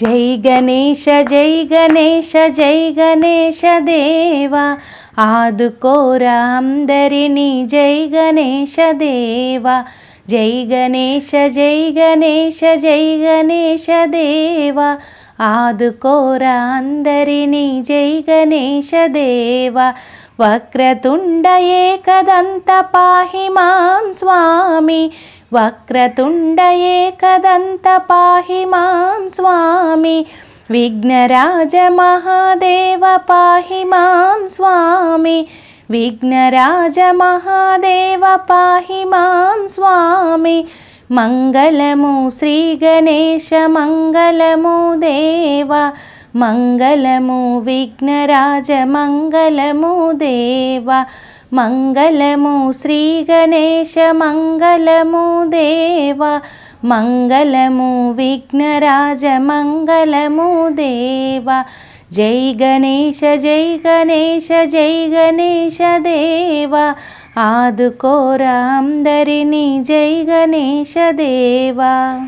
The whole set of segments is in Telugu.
జై గణేశ జై గణేశ జై గణేశ దేవా. ఆదుకోరా అందరినీ జై గణేశ దేవా. జై గణేశ జై గణేశ జై గణేశ దేవా. ఆదుకోరా అందరినీ జై గణేశ దేవా. వక్రతుండ ఏకదంత పాహి మాం స్వామి. वक्रतुण्डयेकदन्तपाहि मां स्वामी। विघ्नराजमहादेव पाहि मां स्वामी। विघ्नराजमहादेव पाहि मां स्वामी। मङ्गलमु श्रीगणेशमङ्गलमुदेव मङ्गलमु विघ्नराजमङ्गलमु देव। మంగళము శ్రీ గణేశ మంగళము దేవ. మంగళము విఘ్నరాజ మంగళము దేవ. జై గణేశ జై గణేశ జై గణేశ దేవ. ఆదుకోరా అందరినీ జై గణేశ దేవా.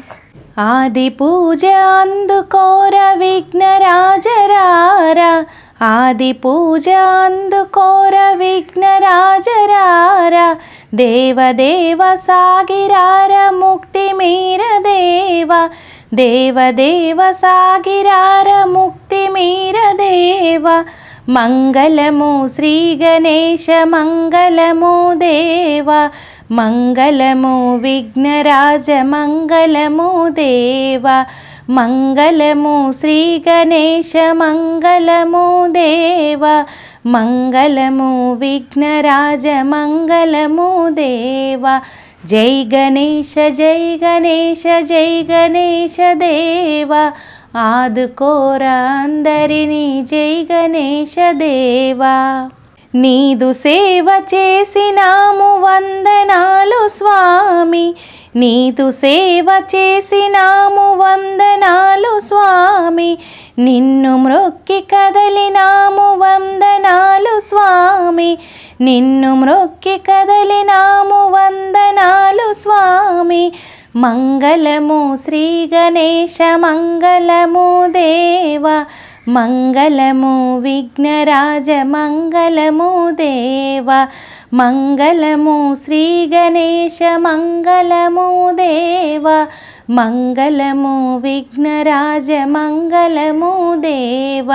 ఆది పూజ అందుకోర విఘ్నరాజరారా. ఆది పూజ అందుకోర విఘ్నరాజరారా దేవదేవ సాగిరార ముక్తి మీర దేవ దేవదేవ సాగిరార ముక్తి మీర దేవ మంగళము శ్రీ గణేశ మంగళము దేవ మంగళము విఘ్నరాజ మంగళము దేవ మంగళము శ్రీ గణేశ మంగళము దేవ. మంగళము విఘ్నరాజ మంగళము దేవ. జై గణేశ జై గణేశ జై గణేశ దేవ. ఆదుకోరా అందరినీ జై గణేశ దేవా. నీదు సేవ చేసినాము వందనాలు స్వామి. నీదు సేవ చేసినాము వందనాలు స్వామి. నిన్ను మ్రొక్కి కదలినాము వందనాలు స్వామి. నిన్ను మ్రొక్కి కదలినాము వందనాలు స్వామి. మంగళము శ్రీ గణేశ మంగళము దేవ. మంగళము విఘ్నరాజ మంగళము దేవా. మంగళము శ్రీ గణేశ మంగళము దేవ మంగళము విఘ్నరాజ మంగళము దేవ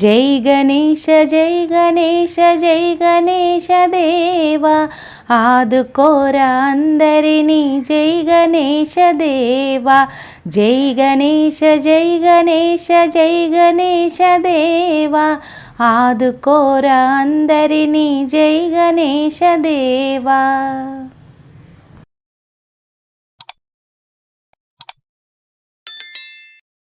జై గణేశ జై గణేశ జై గణేశ దేవ ఆదుకోరా అందరినీ జై గణేశ దేవ జై గణేశ జై గణేశ జై గణేశ దేవ ఆదుకోర అందరినీ. జై గణేశ దేవా.